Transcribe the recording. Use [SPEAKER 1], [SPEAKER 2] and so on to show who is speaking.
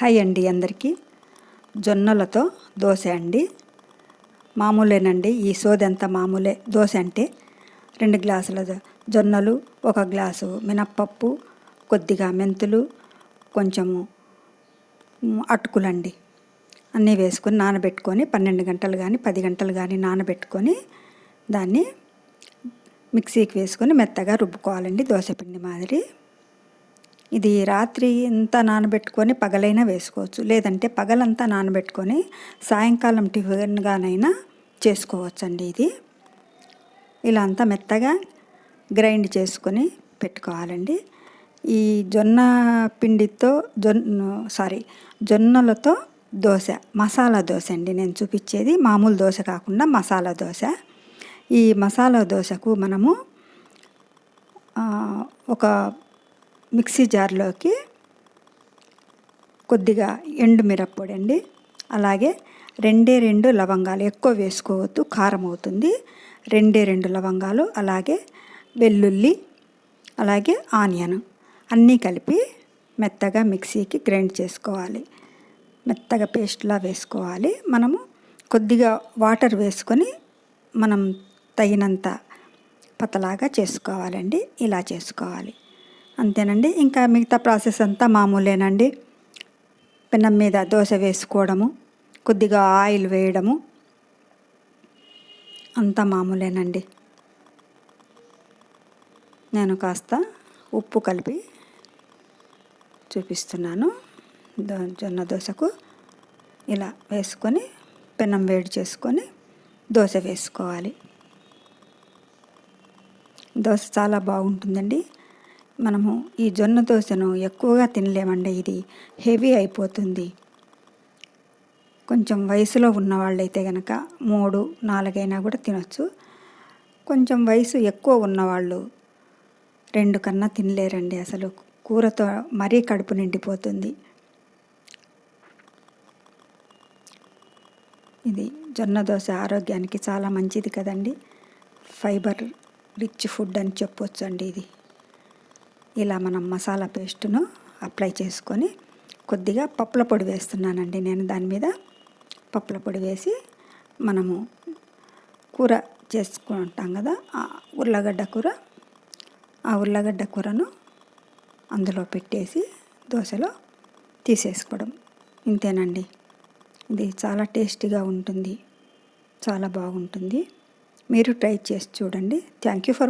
[SPEAKER 1] Hi అండి అందరికీ. జొన్నలతో దోశ అండి. మామూలేనండి ఈ సోది మామూలే దోశ అంటే రెండు గ్లాసుల జొన్నలు ఒక గ్లాసు మినప్పప్పు కొద్దిగా మెంతులు కొంచెము అటుకులండి. అన్నీ వేసుకొని నానబెట్టుకొని పన్నెండు గంటలు కానీ పది గంటలు కానీ నానబెట్టుకొని దాన్ని మిక్సీకి వేసుకొని మెత్తగా రుబ్బుకోవాలండి దోశ పిండి మాదిరి. ఇది రాత్రి అంతా నానబెట్టుకొని పగలైనా వేసుకోవచ్చు. లేదంటే పగలంతా నానబెట్టుకొని సాయంకాలం టిఫిన్గానైనా చేసుకోవచ్చండి ఇది. ఇలా అంతా మెత్తగా గ్రైండ్ చేసుకొని పెట్టుకోవాలండి. ఈ జొన్న పిండితో జొన్న సారీ జొన్నలతో దోశ మసాలా దోశ అండి నేను చూపించేది. మామూలు దోశ కాకుండా మసాలా దోశ. ఈ మసాలా దోశకు మనము ఒక మిక్సీ జార్లోకి కొద్దిగా ఎండుమిరప్పొడి అండి. అలాగే రెండే రెండు లవంగాలు ఎక్కువ వేసుకోవద్దు కారం అవుతుంది. రెండే రెండు లవంగాలు అలాగే వెల్లుల్లి అలాగే ఆనియన్ అన్నీ కలిపి మెత్తగా మిక్సీకి గ్రైండ్ చేసుకోవాలి. మెత్తగా పేస్ట్లా వేసుకోవాలి. మనము కొద్దిగా వాటర్ వేసుకొని మనం తగినంత పతలాగా చేసుకోవాలండి. ఇలా చేసుకోవాలి. అంతేనండి. ఇంకా మిగతా ప్రాసెస్ అంతా మామూలేనండి. పెనం మీద దోశ వేసుకోవడము కొద్దిగా ఆయిల్ వేయడము అంతా మామూలేనండి. నేను కాస్త ఉప్పు కలిపి చూపిస్తున్నాను. జొన్న దోశకు ఇలా వేసుకొని పెనం వేడి చేసుకొని దోశ వేసుకోవాలి. దోశ చాలా బాగుంటుందండి. మనము ఈ జొన్న దోశను ఎక్కువగా తినలేమండి. ఇది హెవీ అయిపోతుంది. కొంచెం వయసులో ఉన్న వాళ్ళైతే కనుక మూడు నాలుగైనా కూడా తినొచ్చు. కొంచెం వయసు ఎక్కువ ఉన్నవాళ్ళు రెండు కన్నా తినలేరండి అసలు. కూరతో మరీ కడుపు నిండిపోతుంది. ఇది జొన్న దోశ ఆరోగ్యానికి చాలా మంచిది కదండి. ఫైబర్ రిచ్ ఫుడ్ అని చెప్పొచ్చు అండి ఇది. ఇలా మనం మసాలా పేస్టును అప్లై చేసుకొని కొద్దిగా పప్పుల పొడి వేస్తున్నానండి నేను దాని మీద. పప్పుల పొడి వేసి మనము కూర చేసుకుంటాం కదా ఉర్లగడ్డ కూర. ఆ ఉర్లగడ్డ కూరను అందులో పెట్టేసి దోశలో తీసేసుకోవడం. ఇంతేనండి. ఇది చాలా టేస్టీగా ఉంటుంది. చాలా బాగుంటుంది. మీరు ట్రై చేసి చూడండి. Thank you for